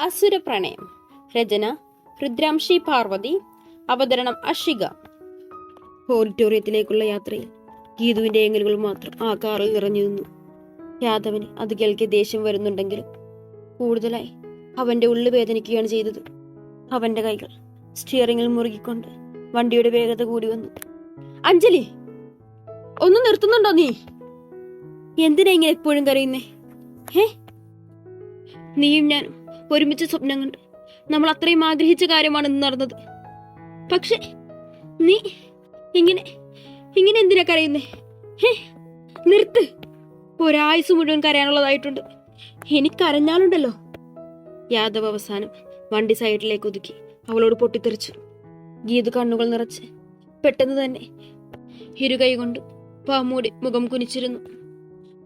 അസുരപ്രണയം. രചന രുദ്രാംശി പാർവതി. അവതരണം അഷിക. ഓഡിറ്റോറിയത്തിലേക്കുള്ള യാത്രയിൽ ഗീതുവിന്റെ ഏങ്ങലുകൾ മാത്രം ആ കാറിൽ നിറഞ്ഞു നിന്നു. യാദവന് അത് കേൾക്കെ ദേഷ്യം വരുന്നുണ്ടെങ്കിലും കൂടുതലായി അവന്റെ ഉള്ളു വേദനിക്കുകയാണ് ചെയ്തത്. അവന്റെ കൈകൾ സ്റ്റിയറിംഗിൽ മുറുകിക്കൊണ്ട് വണ്ടിയുടെ വേഗത കൂടി വന്നു. അഞ്ജലി ഒന്ന് നിർത്തുന്നുണ്ടോ നീ? എന്തിനാ ഇങ്ങനെ എപ്പോഴും കരയുന്നേ? ഹേ? നീയും ഞാനും ഒരുമിച്ച് സ്വപ്നം കണ്ട്. നമ്മൾ അത്രയും ആഗ്രഹിച്ച കാര്യമാണ് ഇന്ന് നടന്നത്. പക്ഷെ നീ ഇങ്ങനെ ഇങ്ങനെ എന്തിനാ കരയുന്നേ? നിർത്ത്. ഒരായുസ് മുഴുവൻ കരയാനുള്ളതായിട്ടുണ്ട്. എനിക്ക് കരഞ്ഞാലുണ്ടല്ലോ. യാദവ് അവസാനം വണ്ടി സൈഡിലേക്ക് ഒതുക്കി. അവളോട് പൊട്ടിത്തെറിച്ചു. ഗീത് കണ്ണുകൾ നിറച്ച്. പെട്ടെന്ന് തന്നെ ഇരുകൈ കൊണ്ട് പാമൂടി മുഖം കുനിച്ചിരുന്നു.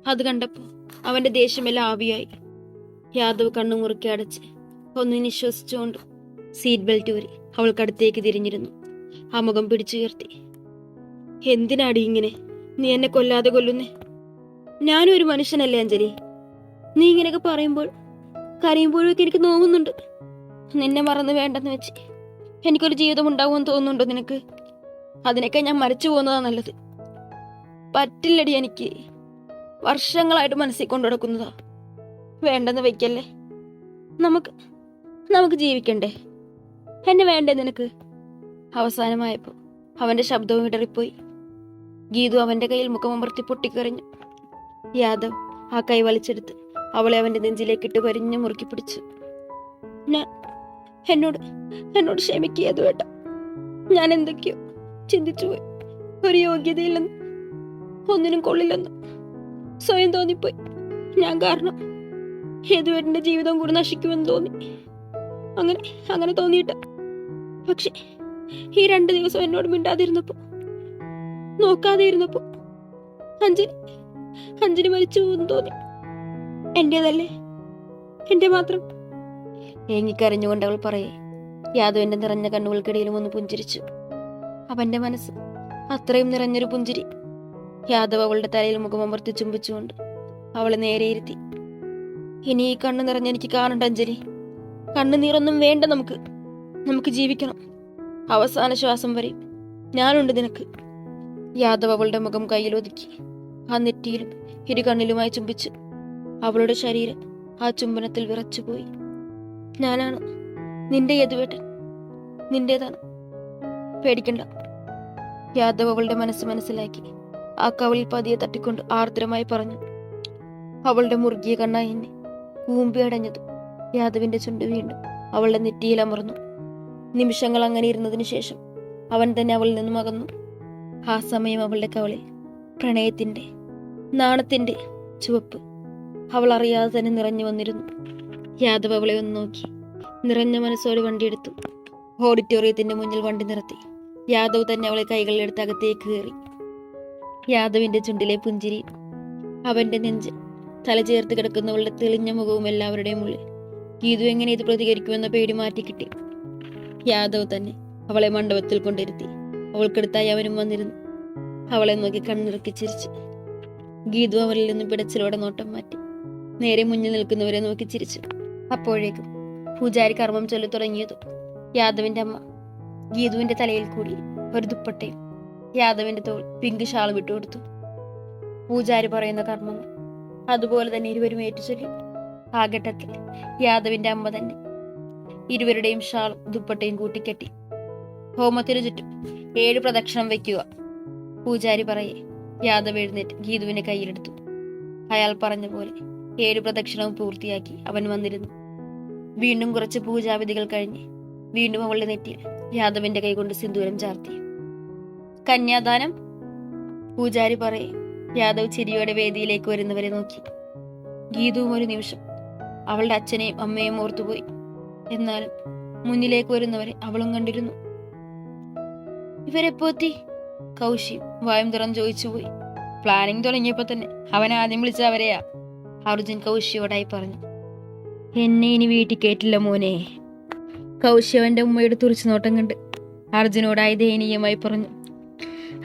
അത് കണ്ടപ്പോ അവന്റെ ദേഷ്യമെല്ലാം ആവിയായി. യാദവ് കണ്ണു മുറുക്കി അടച്ച് ഒന്ന് നിശ്വസിച്ചുകൊണ്ട് സീറ്റ് ബെൽറ്റ് ഊരി അവൾക്കടുത്തേക്ക് തിരിഞ്ഞിരുന്നു. ആ മുഖം പിടിച്ചുയർത്തി. എന്തിനാടി ഇങ്ങനെ? നീ എന്നെ കൊല്ലാതെ കൊല്ലുന്നേ? ഞാനും ഒരു മനുഷ്യനല്ലേ അഞ്ജലി. നീ ഇങ്ങനെയൊക്കെ പറയുമ്പോൾ കരയുമ്പോഴൊക്കെ എനിക്ക് നോവുന്നുണ്ട്. നിന്നെ മറന്നു വേണ്ടെന്ന് വെച്ച് എനിക്കൊരു ജീവിതം ഉണ്ടാവുമെന്ന് തോന്നുന്നുണ്ടോ നിനക്ക്? അതിനൊക്കെ ഞാൻ മരിച്ചു പോകുന്നതാ നല്ലത്. പറ്റില്ലടി എനിക്ക്. വർഷങ്ങളായിട്ട് മനസ്സിൽ കൊണ്ടു നടക്കുന്നതാ. വേണ്ടെന്ന് വെക്കല്ലേ? നമുക്ക് നമുക്ക് ജീവിക്കണ്ടേ? എന്നെ വേണ്ടേ നിനക്ക്? അവസാനമായപ്പോ അവന്റെ ശബ്ദവും ഇടറിപ്പോയി. ഗീതു അവന്റെ കയ്യിൽ മുഖമമർത്തി പൊട്ടിക്കറിഞ്ഞു. യാദവ് ആ കൈ വലിച്ചെടുത്ത് അവളെ അവന്റെ നെഞ്ചിലേക്ക് ഇട്ട് വരിഞ്ഞു മുറുക്കി പിടിച്ചു. ഞാൻ എന്നോട് എന്നോട് ക്ഷമിക്കുക വേട്ട ഞാൻ എന്തൊക്കെയോ ചിന്തിച്ചു പോയി. ഒരു യോഗ്യതയില്ലെന്ന് ഒന്നിനും കൊള്ളില്ലെന്ന് സ്വയം തോന്നിപ്പോയി. ഞാൻ കാരണം യദുവേട്ടന്റെ ജീവിതം കൂടി നശിക്കുമെന്ന് തോന്നി. അങ്ങനെ അങ്ങനെ തോന്നിയിട്ട്. പക്ഷെ ഈ രണ്ട് ദിവസം എന്നോട് മിണ്ടാതിരുന്നപ്പോ നോക്കാതെ ഇരുന്നപ്പോ അഞ്ജലി അഞ്ജലി മരിച്ചു എന്ന് തോന്നി. എന്റേതല്ലേ? എന്റെ മാത്രം. ഏങ്ങിക്കരഞ്ഞുകൊണ്ട് അവൾ പറയേ യാദവന്റെ നിറഞ്ഞ കണ്ണുകൾക്കിടയിലും ഒന്ന് പുഞ്ചിരിച്ചു. അവന്റെ മനസ്സ് അത്രയും നിറഞ്ഞൊരു പുഞ്ചിരി. യാദവ് അവളുടെ തലയിൽ മുഖമമർത്തി ചുംബിച്ചുകൊണ്ട് അവളെ നേരെ ഇരുത്തി. ഇനി ഈ കണ്ണു നിറഞ്ഞ എനിക്ക് കാണണ്ട അഞ്ജലി. കണ്ണുനീറൊന്നും വേണ്ട നമുക്ക്. നമുക്ക് ജീവിക്കണം. അവസാന ശ്വാസം വരെ. ഞാനുണ്ട് നിനക്ക്. യാദവ് അവളുടെ മുഖം കയ്യിലൊതുക്കി. ആ നെറ്റിയിലും ഇരു കണ്ണിലുമായി ചുംബിച്ചു അവളുടെ ശരീരം ആ ചുംബനത്തിൽ വിറച്ചുപോയി. ഞാനാണ് നിന്റെ യദുവേട്ടൻ. നിന്റേതാണ്. പേടിക്കണ്ട. യാദവ് അവളുടെ മനസ്സ് മനസ്സിലാക്കി. ആ കവളിൽ പതിയെ തട്ടിക്കൊണ്ട് ആർദ്രമായി പറഞ്ഞു. അവളുടെ മുറുകിയ കണ്ണായി എന്നെ കൂമ്പി യാദവിന്റെ ചുണ്ട് വീണ്ടും അവളുടെ നെറ്റിയിൽ അമർന്നു. നിമിഷങ്ങൾ അങ്ങനെ ഇരുന്നതിനു ശേഷം അവൻ തന്നെ അവളിൽ നിന്നും അകന്നു. ആ സമയം അവളുടെ കവളിൽ പ്രണയത്തിന്റെ നാണത്തിന്റെ ചുവപ്പ് അവൾ അറിയാതെ തന്നെ നിറഞ്ഞു വന്നിരുന്നു. യാദവ് അവളെ ഒന്ന് നോക്കി നിറഞ്ഞ മനസ്സോട് വണ്ടിയെടുത്തു ഓഡിറ്റോറിയത്തിന്റെ മുന്നിൽ വണ്ടി നിർത്തി. യാദവ് തന്നെ അവളെ കൈകളിലെടുത്ത് അകത്തേക്ക് കയറി. യാദവിന്റെ ചുണ്ടിലെ പുഞ്ചിരി അവന്റെ നെഞ്ച് തല ചേർത്ത് കിടക്കുന്നവളുടെ തെളിഞ്ഞ മുഖവും എല്ലാവരുടെയും ഉള്ളിൽ. ഗീതു എങ്ങനെ ഇത് പ്രതികരിക്കുമെന്ന പേടി മാറ്റി കിട്ടി. യാദവ് തന്നെ അവളെ മണ്ഡപത്തിൽ കൊണ്ടിരുത്തി. അവൾക്കെടുത്തായി അവനും വന്നിരുന്നു. അവളെ നോക്കി കണ്ണിറുക്കി ചിരിച്ചു. ഗീതു അവരിൽ നിന്ന് പിടച്ചിലോടെ നോട്ടം മാറ്റി. നേരെ മുന്നിൽ നിൽക്കുന്നവരെ നോക്കി ചിരിച്ചു. അപ്പോഴേക്കും പൂജാരി കർമ്മം ചൊല്ലി തുടങ്ങിയതു യാദവിന്റെ അമ്മ ഗീതുവിന്റെ തലയിൽ കൂടി ഒരു ദുപ്പട്ടയും യാദവിന്റെ തോൾ പിങ്ക് ഷാളും ഇട്ടുകൊടുത്തു. പൂജാരി പറയുന്ന കർമ്മങ്ങൾ അതുപോലെ തന്നെ ഇരുവരും ഏറ്റുചൊല്ലി. ആ ഘട്ടത്തിൽ യാദവിന്റെ അമ്മ തന്നെ ഇരുവരുടെയും ഷാളും ദുപ്പട്ടയും കൂട്ടിക്കെട്ടി. ഹോമത്തിനു ചുറ്റും ഏഴ് പ്രദക്ഷിണം വെക്കുക പൂജാരി പറയെ യാദവ് എഴുന്നേറ്റ് ഗീതുവിനെ കയ്യിലെടുത്തു. അയാൾ പറഞ്ഞ പോലെ ഏഴ് പ്രദക്ഷിണവും പൂർത്തിയാക്കി അവൻ വന്നിരുന്നു. വീണ്ടും കുറച്ച് പൂജാവിധികൾ കഴിഞ്ഞ് വീണ്ടും അവളുടെ നെറ്റിയിൽ യാദവിന്റെ കൈകൊണ്ട് സിന്ദൂരം ചാർത്തി. കന്യാദാനം? പൂജാരി പറയെ യാദവ് ചിരിയോടെ വേദിയിലേക്ക് വരുന്നവരെ നോക്കി. ഗീതുവും ഒരു നിമിഷം. അവളുടെ അച്ഛനെയും അമ്മയും ഓർത്തുപോയി. എന്നാൽ മുന്നിലേക്ക് വരുന്നവരെ അവളും കണ്ടിരുന്നു. ഇവരെപ്പോത്തി കൗശി വായും തുറന്ന് ചോദിച്ചുപോയി. പ്ലാനിങ് തുടങ്ങിയപ്പോ തന്നെ. അവൻ ആദ്യം വിളിച്ച അവരെയാ അർജുൻ കൗശിയോടായി പറഞ്ഞു. എന്നെ ഇനി വീട്ടിൽ കേട്ടില്ല മോനെ കൗശി അവന്റെ ഉമ്മയുടെ തുറിച്ചു നോട്ടം കണ്ട് അർജുനോടായി ദയനീയമായി പറഞ്ഞു.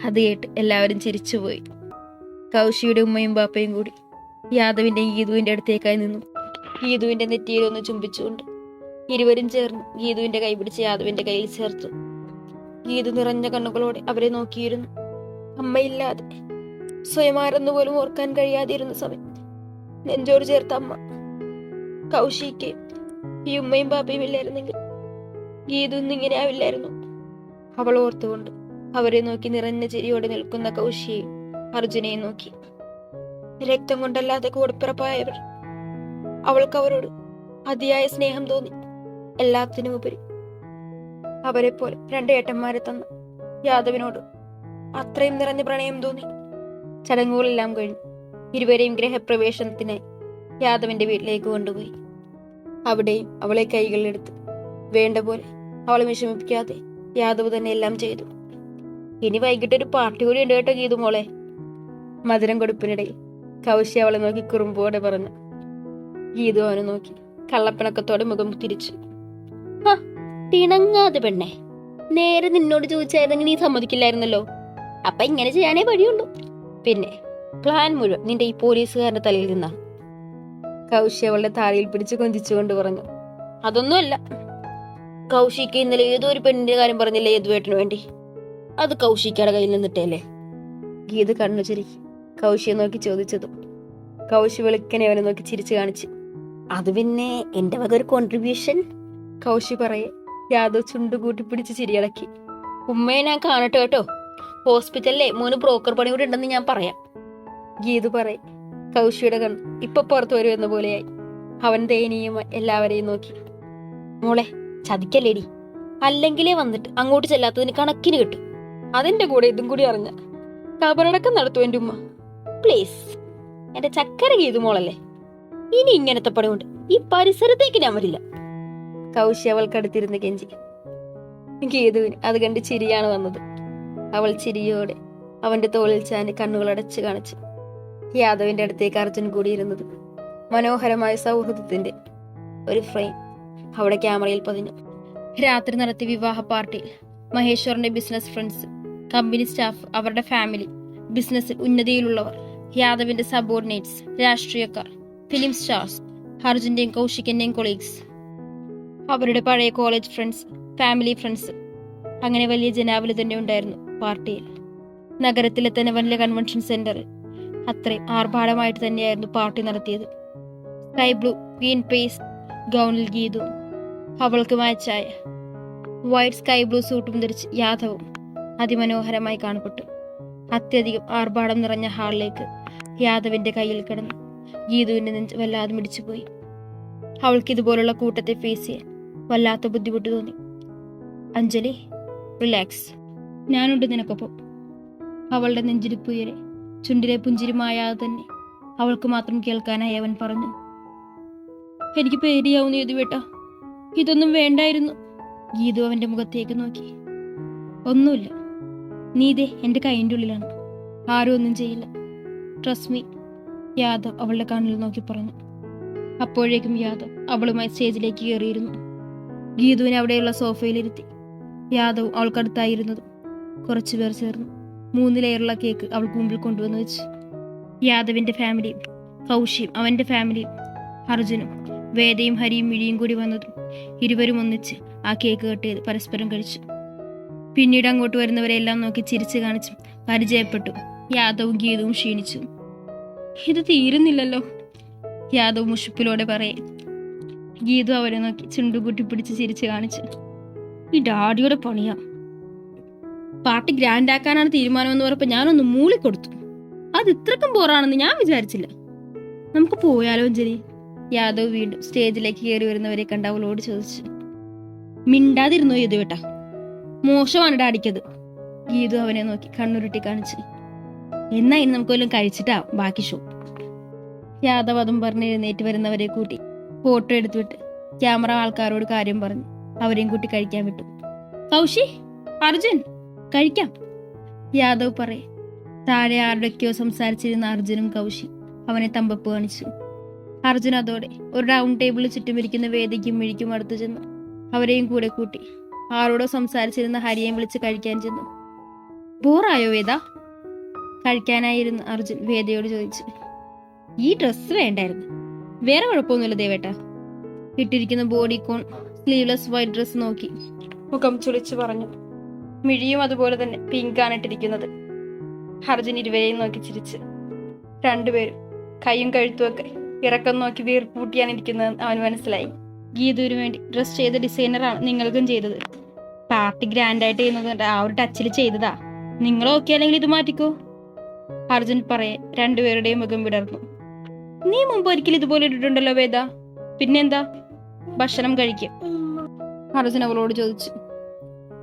അത് കേട്ട് എല്ലാവരും ചിരിച്ചുപോയി. കൗശിയുടെ ഉമ്മയും ബാപ്പയും കൂടി യാദവിന്റെ ഗീതുവിന്റെ അടുത്തേക്കായി നിന്നു. ഗീതുവിന്റെ നെറ്റിയിൽ ഒന്ന് ചുംബിച്ചുകൊണ്ട് ഇരുവരും ചേർന്ന് ഗീതുവിന്റെ കൈ പിടിച്ച് യാദവിന്റെ കയ്യിൽ ചേർത്തു. ഗീതു നിറഞ്ഞ കണ്ണുകളോടെ അവരെ നോക്കിയിരുന്നു. അമ്മയില്ലാതെ സ്വയം ആരെന്ന് പോലും ഓർക്കാൻ കഴിയാതിരുന്ന സമയം നെഞ്ചോട് ചേർത്ത അമ്മ കൗശിക്ക് ഈ ഉമ്മയും പാപ്പയും ഇല്ലായിരുന്നെങ്കിൽ ഗീതു ഇന്നിങ്ങനെ ആവില്ലായിരുന്നു. അവൾ ഓർത്തുകൊണ്ട് അവരെ നോക്കി നിറഞ്ഞ ചിരിയോടെ നിൽക്കുന്ന കൗശിയെയും അർജുനെയും നോക്കി. രക്തം കൊണ്ടല്ലാതെ കൂടപ്പിറപ്പായവർ. അവൾക്ക് അവരോട് അതിയായ സ്നേഹം തോന്നി. എല്ലാത്തിനും ഉപരി. അവരെ പോലെ രണ്ട് ഏട്ടന്മാരെ തന്ന യാദവിനോട് അത്രയും നിറഞ്ഞ പ്രണയം തോന്നി. ചടങ്ങുകളെല്ലാം കഴിഞ്ഞു ഇരുവരെയും ഗ്രഹപ്രവേശനത്തിനായി യാദവിന്റെ വീട്ടിലേക്ക് കൊണ്ടുപോയി. അവിടെയും അവളെ കൈകളിലെടുത്ത് വേണ്ട പോലെ അവളെ വിഷമിപ്പിക്കാതെ യാദവ് തന്നെ എല്ലാം ചെയ്തു. ഇനി വൈകിട്ടൊരു പാർട്ടി കൂടി ഉണ്ട് കേട്ടോ ഗീതു മോളെ മധുരം കൊടുപ്പിനിടയിൽ കൗശി അവളെ നോക്കി കുറുമ്പോടെ പറഞ്ഞു. ഗീതു അവനെ നോക്കി. കള്ളപ്പിണക്കത്തോടെ മുഖം തിരിച്ചു. തിണങ്ങാതെ പെണ്ണെ. നേരെ നിന്നോട് ചോദിച്ചായിരുന്നെങ്കിൽ നീ സമ്മതിക്കില്ലായിരുന്നല്ലോ. അപ്പൊ ഇങ്ങനെ ചെയ്യാനേ വഴിയുള്ളൂ. പിന്നെ പ്ലാൻ മുഴുവൻ നിന്റെ ഈ പോലീസുകാരന്റെ തലയിൽ നിന്നാ. കൗശി അവളുടെ താടിയിൽ പിടിച്ച് കൊഞ്ചിച്ചുകൊണ്ട് പറഞ്ഞു. അതൊന്നുമല്ല. കൗശിക്ക് ഇന്നലെ ഏതോ ഒരു പെണ്ണിന്റെ കാര്യം പറഞ്ഞില്ലേ യദുവേട്ടന് വേണ്ടി? അത് കൗശിക്കയുടെ കയ്യിൽ നിന്നിട്ടല്ലേ? ഗീത കണ്ണു ചുരുക്കി കൗശിയെ നോക്കി ചോദിച്ചതും. കൗശി വെളുക്കനെ അവനെ നോക്കി ചിരിച്ചു കാണിച്ചു അത് പിന്നെ എന്റെ വക ഒരു കോൺട്രിബ്യൂഷൻ കൗശി പറയെ യാദവ് ചുണ്ടു കൂട്ടി പിടിച്ച് ചിരിയടക്കി ഉമ്മയെ ഞാൻ കാണട്ടെ കേട്ടോ. ഹോസ്പിറ്റലിലെ മോന് ബ്രോക്കർ പണി കൂടി ഉണ്ടെന്ന് ഞാൻ പറയാം. ഗീതു പറയും കൗശിയുടെ കണ്ണ് ഇപ്പൊ പുറത്തു വരുമെന്ന പോലെയായി. അവൻ ദയനീയമായി എല്ലാവരെയും നോക്കി. മോളെ ചതിക്കല്ലേടി? അല്ലെങ്കിലേ വന്നിട്ട് അങ്ങോട്ട് ചെല്ലാത്തതിന് കണക്കിന് കിട്ടും. അതിന്റെ കൂടെ ഇതും കൂടി അറിഞ്ഞ. കബറടക്കം നടത്തും എന്റെ ഉമ്മ. പ്ലീസ് എന്റെ ചക്കര ഗീതു മോളല്ലേ? ഇനി ഇങ്ങനത്തെ പണി കൊണ്ട് ഈ പരിസരത്തേക്ക് ഞാൻ വരില്ല. കൗശി അവൾക്കടുത്തിരുന്ന് കെഞ്ചി. ഗീതുവിന് അത് കണ്ട് ചിരിയാണ് വന്നത്. അവൾ ചിരിയോടെ അവന്റെ തോളിൽ ചാഞ്ഞ് കണ്ണുകൾ അടച്ചു കാണിച്ചു. യാദവിന്റെ അടുത്തേക്ക് അർജുൻ കൂടിയിരുന്നത് മനോഹരമായ സൗഹൃദത്തിന്റെ ഒരു ഫ്രെയിം അവിടെ ക്യാമറയിൽ പതിഞ്ഞു. രാത്രി നടത്തിയ വിവാഹ പാർട്ടിയിൽ മഹേശ്വറിന്റെ ബിസിനസ് ഫ്രണ്ട്സ് കമ്പനി സ്റ്റാഫ് അവരുടെ ഫാമിലി ബിസിനസ്സിൽ ഉന്നതിയിലുള്ളവർ. യാദവിന്റെ സബോർഡിനേറ്റ്സ് രാഷ്ട്രീയക്കാർ ഫിലിം സ്റ്റാർസ് അർജുന്റെയും കൗശികന്റെയും കൊളീഗ്സ് അവരുടെ പഴയ കോളേജ് ഫ്രണ്ട്സ് ഫാമിലി ഫ്രണ്ട്സ് അങ്ങനെ വലിയ ജനാവലി തന്നെ ഉണ്ടായിരുന്നു പാർട്ടിയിൽ. നഗരത്തിലെ തന്നെ വലിയ കൺവെൻഷൻ സെന്ററിൽ അത്രയും ആർഭാടമായിട്ട് തന്നെയായിരുന്നു പാർട്ടി നടത്തിയത്. സ്കൈ ബ്ലൂ ഗ്രീൻ പേസ് ഗൗണിൽ ഗീതു അവൾക്ക് മാച്ചായ. വൈറ്റ് സ്കൈ ബ്ലൂ സൂട്ടും ധരിച്ച് യാദവും അതിമനോഹരമായി കാണപ്പെട്ടു. അത്യധികം ആർഭാടം നിറഞ്ഞ ഹാളിലേക്ക് യാദവിന്റെ കയ്യിൽ കിടന്നു. ഗീതുവിന്റെ നെഞ്ച് വല്ലാതെ മിടിച്ചുപോയി. അവൾക്ക് ഇതുപോലുള്ള കൂട്ടത്തെ ഫേസ് ചെയ്യാൻ വല്ലാത്ത ബുദ്ധിമുട്ട് തോന്നി. അഞ്ജലി റിലാക്സ് ഞാനുണ്ട് നിനക്കൊപ്പം. അവളുടെ നെഞ്ചിരിപ്പുയരെ ചുണ്ടിലെ പുഞ്ചിരിമായാതെ തന്നെ. അവൾക്ക് മാത്രം കേൾക്കാനായി അവൻ പറഞ്ഞു. എനിക്ക് പേടിയാവുന്നു യദുവേട്ട. ഇതൊന്നും വേണ്ടായിരുന്നു. ഗീതു അവന്റെ മുഖത്തേക്ക് നോക്കി. ഒന്നുമില്ല. നീതേ എന്റെ കൈന്റെ ഉള്ളിലാണ്. ആരും ഒന്നും ചെയ്യില്ല. ട്രസ്മി യാദവ് അവളുടെ കണ്ണിൽ നോക്കി പറഞ്ഞു. അപ്പോഴേക്കും യാദവ് അവളുമായി സ്റ്റേജിലേക്ക് കയറിയിരുന്നു. ഗീതുവിനെ അവിടെയുള്ള സോഫയിലിരുത്തി യാദവ് അവൾക്കടുത്തായിരുന്നതും കുറച്ചുപേർ ചേർന്നു മൂന്ന് ലെയറുള്ള കേക്ക് അവൾക്ക് മുമ്പിൽ കൊണ്ടുവന്ന് വെച്ചു. യാദവിന്റെ ഫാമിലിയും കൗശിയും അവന്റെ ഫാമിലിയും അർജുനും വേദയും ഹരിയും മിഴിയും കൂടി വന്നതും ഇരുവരും ഒന്നിച്ച് ആ കേക്ക് കെട്ടിയത് പരസ്പരം കഴിച്ചു. പിന്നീട് അങ്ങോട്ട് വരുന്നവരെല്ലാം നോക്കി ചിരിച്ചു കാണിച്ചും പരിചയപ്പെട്ടു. യാദവും ഗീതവും ക്ഷീണിച്ചു. ഇത് തീരുന്നില്ലല്ലോ. യാദവ് മുഷിപ്പിലോടെ പറയേ. ഗീതു അവരെ നോക്കി ചുണ്ടുകൂട്ടി പിടിച്ച് ചിരിച്ചു കാണിച്ചു. ഈ ഡാഡിയുടെ പണിയാ. പാർട്ടി ഗ്രാൻഡ് ആക്കാനാണ് തീരുമാനമെന്ന് പറഞ്ഞപ്പോൾ ഞാനൊന്ന് മൂളിക്കൊടുത്തു. അത് ഇത്രക്കും ബോറാണെന്ന് ഞാൻ വിചാരിച്ചില്ല. നമുക്ക് പോയാലോ അഞ്ജലി? യാദവ് വീണ്ടും സ്റ്റേജിലേക്ക് കയറി വരുന്നവരെ കണ്ട് അവളോട് ചോദിച്ചു. മിണ്ടാതിരുന്നോ യദുവേട്ട? മോശമാണ് ഡാഡിക്കത്. ഗീതു അവനെ നോക്കി കണ്ണുരുട്ടി കാണിച്ചു. എന്നാ ഇനി നമുക്ക് വല്ലതും കഴിച്ചിട്ടാ ബാക്കി ഷോ യാദവ് അതും പറഞ്ഞ് എഴുന്നേറ്റ് വരുന്നവരെ കൂട്ടി ഫോട്ടോ എടുത്തുവിട്ട് ക്യാമറ ആൾക്കാരോട് കാര്യം പറഞ്ഞു അവരെയും കൂട്ടി കഴിക്കാൻ വിട്ടു. കൗശി അർജുൻ കഴിക്കാം. യാദവ് പറയെ താഴെ ആരുടെയൊക്കെയോ സംസാരിച്ചിരുന്ന അർജുനും കൗശി അവനെ തമ്പപ്പ് കാണിച്ചു. അർജുൻ അതോടെ ഒരു റൗണ്ട് ടേബിളിൽ ചുറ്റുമിരിക്കുന്ന വേദിക്കും മിഴിക്കും അടുത്തു ചെന്നു. അവരെയും കൂടെ കൂട്ടി ആരോടോ സംസാരിച്ചിരുന്ന ഹരിയെയും വിളിച്ച് കഴിക്കാൻ ചെന്നു. ബോറായോ വേദ? കഴിക്കാനായിരുന്ന അർജുൻ വേദയോട് ചോദിച്ചു. ഈ ഡ്രസ്സ് വേണ്ടായിരുന്നു. വേറെ കുഴപ്പമൊന്നുമില്ല ദേവേട്ട. ഇട്ടിരിക്കുന്ന bodycon sleeveless white dress നോക്കി. മുഖം ചുളിച്ചു പറഞ്ഞു. മിഴിയും അതുപോലെ തന്നെ പിങ്കാണ് ഇട്ടിരിക്കുന്നത്. അർജുൻ ഇരുവരെയും നോക്കി ചിരിച്ച്. രണ്ടുപേരും കൈയും കഴുത്തുമൊക്കെ ഇറക്കം നോക്കി വീർപ്പൂട്ടിയാണ് ഇരിക്കുന്നതെന്ന് അവൻ മനസ്സിലായി. ഗീതുവിന് വേണ്ടി ഡ്രസ് ചെയ്ത ഡിസൈനറാണ് നിങ്ങൾക്കും ചെയ്തത്. പാർട്ടി ഗ്രാൻഡായിട്ട് ചെയ്യുന്നത് ആ ഒരു ടച്ചിൽ ചെയ്തതാ. നിങ്ങൾ ഓക്കെ അല്ലെങ്കിൽ ഇത് മാറ്റിക്കോ. അർജുൻ പറയെ രണ്ടുപേരുടെയും മുഖം വിടർന്നു. നീ മുമ്പ് ഒരിക്കലും ഇതുപോലെ ഇട്ടിട്ടുണ്ടല്ലോ വേദ. പിന്നെന്താ? ഭക്ഷണം കഴിക്കും. അർജുൻ അവളോട് ചോദിച്ചു.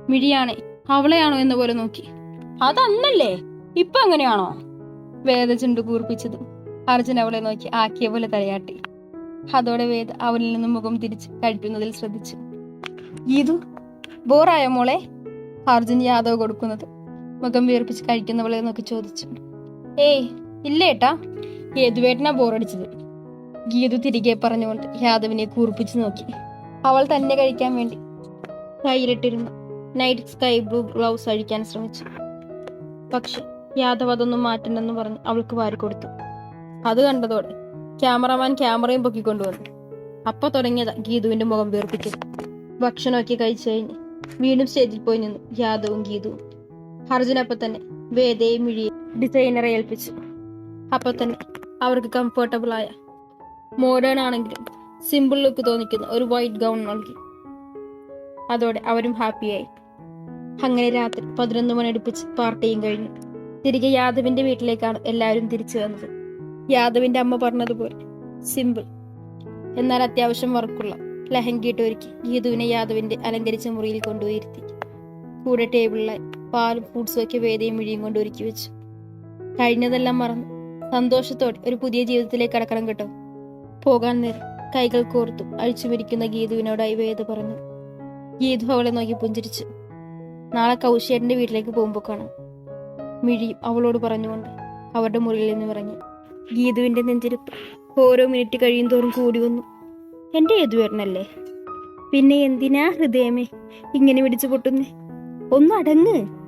മിഴിയാണേ അവളെയാണോ എന്ന പോലെ നോക്കി. അതന്നല്ലേ? ഇപ്പൊ അങ്ങനെയാണോ? വേദ ചുണ്ടു കൂർപ്പിച്ചതും അർജുൻ അവളെ നോക്കി ആക്കിയ പോലെ തലയാട്ടി. അതോടെ വേദ അവനിൽ നിന്നും മുഖം തിരിച്ച് കഴിക്കുന്നതിൽ ശ്രദ്ധിച്ചു. ഗീതു ബോറായ മോളെ? അർജുൻ യാദവ് കൊടുക്കുന്നത് മുഖം വീർപ്പിച്ച് കഴിക്കുന്നവളെ നോക്കി ചോദിച്ചു. ഏയ് ഇല്ല ഏട്ടാ? യേതുവേട്ടനാ ബോറടിച്ചത്. ഗീതു തിരികെ പറഞ്ഞുകൊണ്ട് യാദവിനെ കൂർപ്പിച്ചു നോക്കി. അവൾ തന്നെ കഴിക്കാൻ വേണ്ടി കയ്യിലിട്ടിരുന്നു. നൈറ്റ് സ്കൈ ബ്ലൂ ഗ്ലൗസ് അഴിക്കാൻ ശ്രമിച്ചു. പക്ഷെ യാദവ് അതൊന്നും മാറ്റണ്ടെന്ന് പറഞ്ഞ് അവൾക്ക് വാരി കൊടുത്തു അത് കണ്ടതോടെ ക്യാമറമാൻ ക്യാമറയും പൊക്കിക്കൊണ്ടുവന്നു. അപ്പൊ തുടങ്ങിയതാ ഗീതുവിന്റെ മുഖം വീർപ്പിച്ചത്. ഭക്ഷണമൊക്കെ കഴിച്ചു കഴിഞ്ഞ് വീണ്ടും സ്റ്റേജിൽ പോയി നിന്നു യാദവും ഗീതുവും. അർജുനപ്പൊ തന്നെ വേദയും മിഴിയും ഡിസൈനറെ ഏൽപ്പിച്ചു. അപ്പൊ തന്നെ അവർക്ക് കംഫർട്ടബിൾ ആയ മോഡേൺ ആണെങ്കിലും സിമ്പിൾ ലുക്ക് തോന്നിക്കുന്ന ഒരു വൈറ്റ് ഗൗൺ നൽകി. അതോടെ അവരും ഹാപ്പിയായി അങ്ങനെ രാത്രി പതിനൊന്ന് മണി അടുപ്പിച്ച് പാർട്ടിയും കഴിഞ്ഞു. തിരികെ യാദവിന്റെ വീട്ടിലേക്കാണ് എല്ലാവരും തിരിച്ചു വന്നത്. യാദവിന്റെ അമ്മ പറഞ്ഞതുപോലെ സിമ്പിൾ എന്നാൽ അത്യാവശ്യം വർക്കുള്ള ലഹങ്കയിട്ട് ഒരുക്കി ഗീതുവിനെ യാദവിന്റെ അലങ്കരിച്ച മുറിയിൽ കൊണ്ടുപോയിരുത്തി. കൂടെ ടേബിളിലായി പാലും ഫ്രൂട്ട്സും ഒക്കെ വേദയും മിഴിയും കൊണ്ട് ഒരുക്കി വെച്ചു. കഴിഞ്ഞതെല്ലാം മറന്നു. സന്തോഷത്തോടെ ഒരു പുതിയ ജീവിതത്തിലേക്ക് കടക്കണം കേട്ടോ. പോകാൻ നേരം കൈകൾ കോർത്തു അഴിച്ചുമിരിക്കുന്ന ഗീതുവിനോടായി വേദ പറഞ്ഞു. ഗീതു അവളെ നോക്കി പുഞ്ചിരിച്ചു. നാളെ കൗശേട്ടന്റെ വീട്ടിലേക്ക് പോകുമ്പോൾ കാണാം. മിഴിയും അവളോട് പറഞ്ഞുകൊണ്ട് അവരുടെ മുറിയിൽ നിന്ന് ഇറങ്ങി. ഗീതുവിന്റെ നെഞ്ചിരിപ്പ് ഓരോ മിനിറ്റ് കഴിയും തോറും കൂടി വന്നു. എന്റെ യദുവേട്ടനല്ലേ പിന്നെ എന്തിനാ ഹൃദയമേ ഇങ്ങനെ പിടിച്ചു പൊട്ടുന്നേ? ഒന്ന് അടങ്ങ്.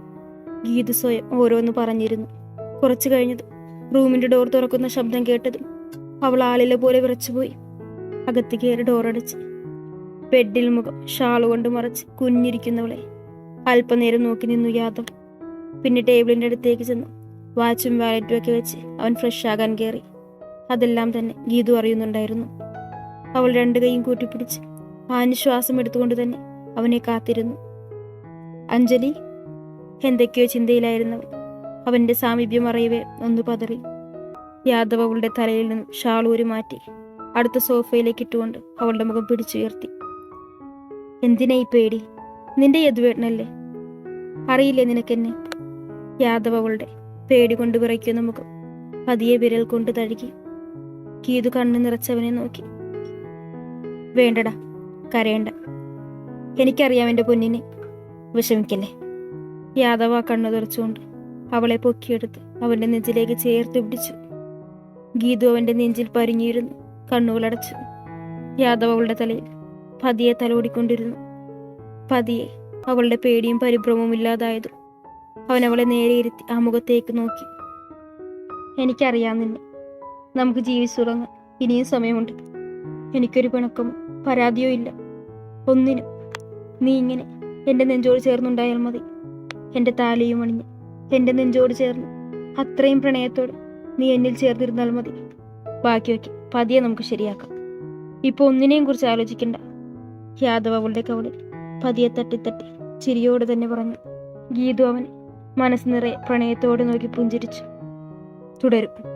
ഗീതു സ്വയം ഓരോന്ന് പറഞ്ഞിരുന്നു. കുറച്ചു കഴിഞ്ഞത് റൂമിന്റെ ഡോർ തുറക്കുന്ന ശബ്ദം കേട്ടതും അവൾ ആളിലെ പോലെ വിറച്ചുപോയി. അകത്ത് കയറി ഡോറടച്ച് ബെഡിൽ മുഖം ഷാൾ കൊണ്ട് മറച്ച് കുഞ്ഞിരിക്കുന്നവളെ അല്പനേരം നോക്കി നിന്നു യാദവ്. പിന്നെ ടേബിളിന്റെ അടുത്തേക്ക് ചെന്നു. വാച്ചും വാലറ്റും ഒക്കെ വെച്ച് അവൻ ഫ്രഷ് ആകാൻ കയറി. അതെല്ലാം തന്നെ ഗീതു അറിയുന്നുണ്ടായിരുന്നു. അവൾ രണ്ടു കൈയും കൂട്ടിപ്പിടിച്ച് ആനുശ്വാസം എടുത്തുകൊണ്ട് തന്നെ അവനെ കാത്തിരുന്നു. അഞ്ജലി എന്തൊക്കെയോ ചിന്തയിലായിരുന്നു. അവന്റെ സാമീപ്യം അറിയവേ ഒന്ന് പതറി. യാദവ് അവളുടെ തലയിൽ നിന്നും ഷാളൂരി മാറ്റി അടുത്ത സോഫയിലേക്ക് ഇട്ടുകൊണ്ട് അവളുടെ മുഖം പിടിച്ചുയർത്തി എന്തിനാ ഈ പേടി? നിന്റെ യദുവേട്ടനല്ലേ അറിയില്ലേ നിനക്കെന്നെ? യാദവ് അവളുടെ പേടി കൊണ്ട് വിറയ്ക്കുന്ന മുഖം പതിയെ വിരൽ കൊണ്ട് തഴുകി. കീതു കണ്ണു നിറച്ചവനെ നോക്കി. വേണ്ടടാ കരയണ്ട. എനിക്കറിയാം എന്റെ പൊന്നിനെ വിഷമിക്കല്ലേ. യാദവ് കണ്ണു തുറച്ചുകൊണ്ട് അവളെ പൊക്കിയെടുത്ത് അവന്റെ നെഞ്ചിലേക്ക് ചേർത്ത് പിടിച്ചു. ഗീതു അവന്റെ നെഞ്ചിൽ പരിഞ്ഞിരുന്നു കണ്ണുകളടച്ചു. യാദവ് അവളുടെ തലയിൽ പതിയെ തലോടിക്കൊണ്ടിരുന്നു. പതിയെ അവളുടെ പേടിയും പരിഭ്രമവും ഇല്ലാതായതും അവൻ അവളെ നേരെ ഇരുത്തി ആ മുഖത്തേക്ക് നോക്കി. എനിക്കറിയാം നിന്നെ. നമുക്ക് ജീവിച്ചുറങ്ങാൻ ഇനിയും സമയമുണ്ട്. എനിക്കൊരു പിണക്കമോ പരാതിയോ ഇല്ല. ഒന്നിനും നീ ഇങ്ങനെ എന്റെ നെഞ്ചോട് ചേർന്നുണ്ടായാൽ മതി. എന്റെ താലിയും അണിഞ്ഞ് എന്റെ നെഞ്ചോട് ചേർന്ന് അത്രയും പ്രണയത്തോടെ നീ എന്നിൽ ചേർന്നിരുന്നാൽ മതി. ബാക്കിയൊക്കെ പതിയെ നമുക്ക് ശരിയാക്കാം. ഇപ്പൊ ഒന്നിനെയും കുറിച്ച് ആലോചിക്കണ്ട. യാദവ് അവളുടെ കവളിൽ പതിയെ തട്ടിത്തട്ടി ചിരിയോട് തന്നെ പറഞ്ഞു. ഗീതു അവൻ മനസ്സ് നിറയെ പ്രണയത്തോടെ നോക്കി പുഞ്ചിരിച്ചു. തുടരും.